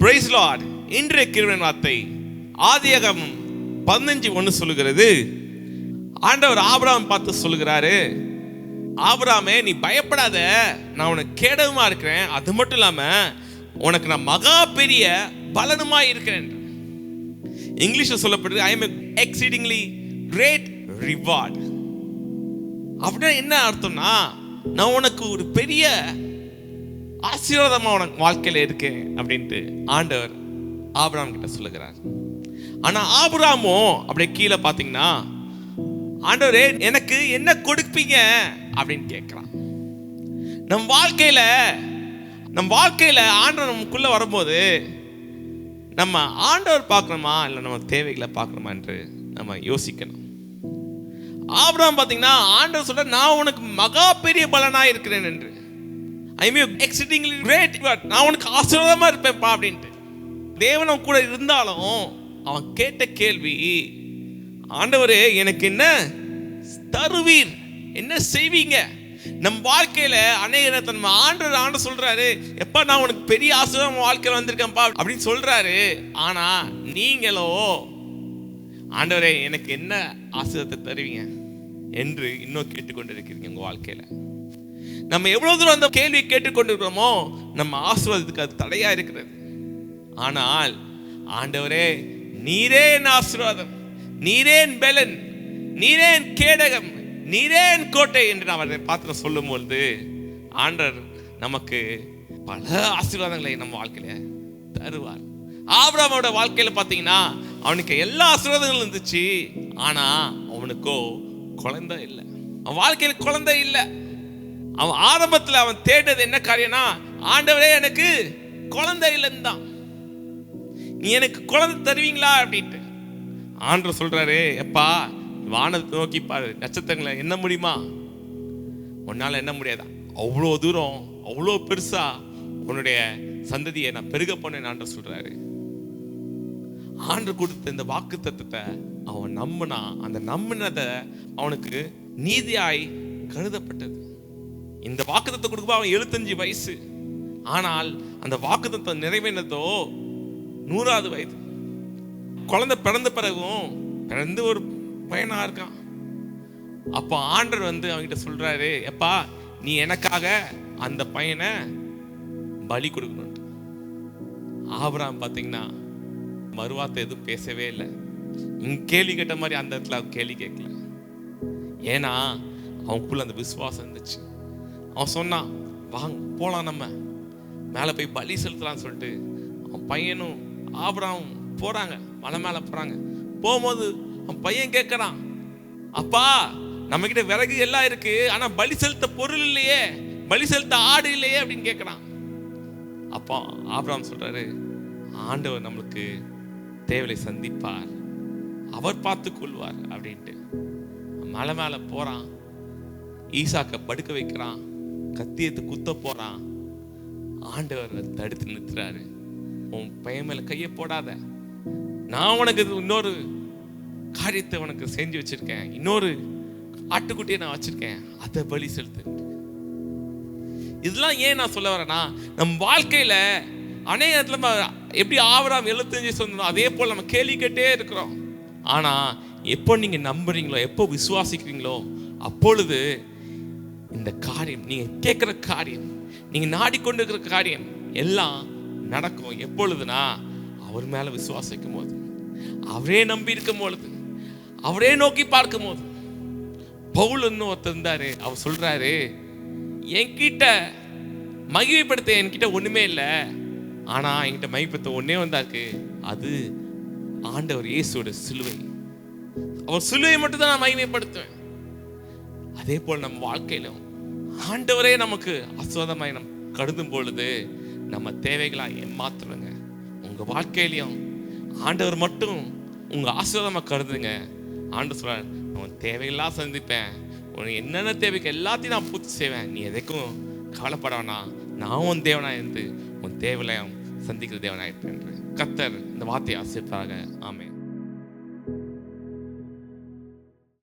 Price Lord இன்றைய கிருவன் வார்த்தை ஆதியகம் பதினஞ்சு ஒன்று சொல்லுகிறது. ஆண்டவர் ஆபராம் பார்த்து சொல்லுகிறாரு ஆபராமே நீ பயப்படாத. நான் உனக்கு கேடவுமா இருக்கிறேன். அது மட்டும் இல்லாம உனக்கு நான் மகா பெரிய பலனுமா இருக்கிறேன். இங்கிலீஷ்ல சொல்லப்படுது I am exceedingly great reward அப்படின்னா என்ன அர்த்தம்னா நான் உனக்கு ஒரு பெரிய ஆசீர்வாதமாக உனக்கு வாழ்க்கையில் இருக்கேன் அப்படின்ட்டு ஆண்டவர் ஆபிராம் கிட்ட சொல்லுகிறார். ஆனால் ஆபராமோ அப்படியே கீழே பார்த்தீங்கன்னா ஆண்டவரே எனக்கு என்ன கொடுப்பீங்க? அப்படின்னு கேட்குறான். நம் வாழ்க்கையில் நம் வாழ்க்கையில் ஆண்டவர் நமக்குள்ளே வரும்போது நம்ம ஆண்டவர் பார்க்கணுமா? இல்லை நம்ம தேவைகளை பார்க்கணுமா என்று நம்ம யோசிக்கணும். ஆபராம் பார்த்தீங்கன்னா ஆண்டவர் சொல்ல நான் உனக்கு மகா பெரிய பலனாக இருக்கிறேன் என்று. ஐ மீன் எக்ஸிட்டிங்லி கிரேட் நான் உனக்கு ஆசீர்வாதமாக இருப்பேன்ப்பா அப்படின்ட்டு. தேவன் கூட இருந்தாலும் அவன் கேட்ட கேள்வி ஆண்டவரே எனக்கு என்ன தருவீர்? என்ன செய்வீங்க? நம் வாழ்க்கையில அநேக நேரத்துல நம்ம ஆண்டவர் ஆண்டு சொல்றாரு எப்ப நான் உனக்கு பெரிய ஆசீர்வாதம் வாழ்க்கையில் வந்திருக்கேன்ப்பா அப்படின்னு சொல்றாரு. ஆனா நீங்களோ ஆண்டவரே எனக்கு என்ன ஆசீர்வாதத்தை தருவீங்க? என்று இன்னும் கேட்டுக்கொண்டிருக்கிறீங்க உங்க வாழ்க்கையில. நம்ம எவ்வளவு தூரம் அந்த கேள்வி கேட்டுக்கொண்டிருக்கிறோமோ நம்ம ஆசீர்வாதத்துக்கு அது தடையா இருக்கிறது. ஆனால் ஆண்டவரே நீரே என் ஆசீர்வாதம் நீரே என் பெலன் நீரே என் கேடகம் நீரே என் கோட்டை என்று நாம் அவரை பார்த்து சொல்லும் பொழுது ஆண்டவர் நமக்கு பல ஆசீர்வாதங்களை நம்ம வாழ்க்கையில தருவார். ஆபிரகாமோட வாழ்க்கையில பார்த்தீங்கன்னா அவனுக்கு எல்லா ஆசீர்வாதங்களும் இருந்துச்சு. ஆனா அவனுக்கோ குழந்தை இல்லை. அவன் வாழ்க்கையில குழந்தை இல்லை. அவன் ஆரம்பத்தில் அவன் தேடினது என்ன காரியம்னா ஆண்டவரே எனக்கு குழந்தை இல்லைன்னு தான் நீ எனக்கு குழந்தை தருவீங்களா? அப்படின்ட்டு. ஆண்டவர் சொல்றாரு எப்பா வானத்தை நோக்கி பாரு. நட்சத்திரங்களை என்ன முடியுமா? உன்னால் என்ன முடியாதா? அவ்வளோ தூரம் அவ்வளோ பெருசா உன்னுடைய சந்ததியை நான் பெருக போனேன் ஆண்டர் சொல்றாரு. ஆண்டு கொடுத்த இந்த வாக்கு தத்துவத்தை அவன் நம்பினா அந்த நம்பினதை அவனுக்கு நீதியாய் கருதப்பட்டது. இந்த வாக்குத்தத்தை கொடுக்கும்போது அவன் எழுபத்தஞ்சு வயசு. ஆனால் அந்த வாக்குத்தத்தை நிறைவேறினதோ நூறாவது வயது. குழந்தை பிறந்த பிறகும் பிறந்து ஒரு பையனாக இருக்கான். அப்போ ஆண்டர் வந்து அவன்கிட்ட சொல்கிறாரு எப்பா நீ எனக்காக அந்த பையனை பலி கொடுக்கணும். ஆபராம் பார்த்தீங்கன்னா மறுவார்த்தை எதுவும் பேசவே இல்லை. இங்க கேள்வி கேட்ட மாதிரி அந்த இடத்துல கேள்வி கேட்கல. ஏன்னா அவனுக்குள்ள அந்த விசுவாசம் இருந்துச்சு. அவன் சொன்னான் வாங்க போகலாம் நம்ம. மேலே போய் பலி செலுத்தலாம்னு சொல்லிட்டு அவன் பையனும் ஆபராவும் போகிறாங்க மலை மேலே போகிறாங்க போகும்போது அவன் பையன் கேட்குறான் அப்பா நம்மக்கிட்ட விறகு எல்லாம் இருக்கு ஆனால் பலி செலுத்த பொருள் இல்லையே பலி செலுத்த ஆடு இல்லையே? அப்படின்னு கேட்குறான். அப்பா ஆபராம் சொல்கிறாரு ஆண்டவர் நம்மளுக்கு தேவலை சந்திப்பார். அவர் பார்த்து கொள்வார். அப்படின்ட்டு. மலை மேலே போகிறான் ஈசாக்கை படுக்க வைக்கிறான். கத்தியத்தை குத்த போறான். ஆண்டவர் தடுத்து நிறுத்துறாரு. உன் பையன் மேல கையை போடாத. நான் உனக்கு இது இன்னொரு காரியத்தை உனக்கு செஞ்சு வச்சிருக்கேன். இன்னொரு ஆட்டுக்குட்டியை நான் வச்சிருக்கேன். அதை பலி செலுத்து. இதெல்லாம் ஏன் நான் சொல்ல வரேன்னா நம் வாழ்க்கையில அநேக இடத்துல நம்ம எப்படி ஆவராம் எழுபத்தஞ்சு சொன்னோம் அதே போல் நம்ம கேள்வி கேட்டே இருக்கிறோம். ஆனால் எப்போ நீங்கள் நம்புறீங்களோ எப்போ விசுவாசிக்கிறீங்களோ அப்பொழுது இந்த காரியம் நீங்கள் கேட்குற காரியம் நீங்க நாடிக்கொண்டிருக்கிற காரியம் எல்லாம் நடக்கும் எப்பொழுதுனா அவர் மேலே விசுவாசிக்கும் போது அவரே நம்பி இருக்கும் பொழுது அவரே நோக்கி பார்க்கும் போது பவுல் ஒருத்தர் இருந்தாரு அவர் சொல்றாரு என்கிட்ட மகிமைப்படுத்த என்கிட்ட ஒண்ணுமே இல்லை ஆனா என்கிட்ட மகிமைப்படுத்த ஒன்னே வந்தாக்கு அது ஆண்டவர் இயேசுவோட சிலுவை. அவர் சிலுவை மட்டும் தான் நான் மகிமைப்படுத்துவேன். அதே போல் நம்ம வாழ்க்கையிலும் ஆண்டவரே நமக்கு அசுவாதமாய் நம் கருதும் பொழுது நம்ம தேவைகளாக ஏமாத்துறங்க. உங்கள் வாழ்க்கையிலையும் ஆண்டவர் மட்டும் உங்கள் ஆசீர்வாதமாக கருதுங்க. ஆண்டு சொல்கிறார் உன் தேவையெல்லாம் சந்திப்பேன். உனக்கு என்னென்ன தேவைக்கு எல்லாத்தையும் நான் பூர்த்தி செய்வேன். நீ எதைக்கும் கவலைப்பட வேணாம். நான் உன் தேவனாக இருந்து உன் தேவையிலையும் சந்திக்கிற தேவனாயிருப்பேன் கத்தர் இந்த வார்த்தையை ஆசிரிப்பாக ஆமே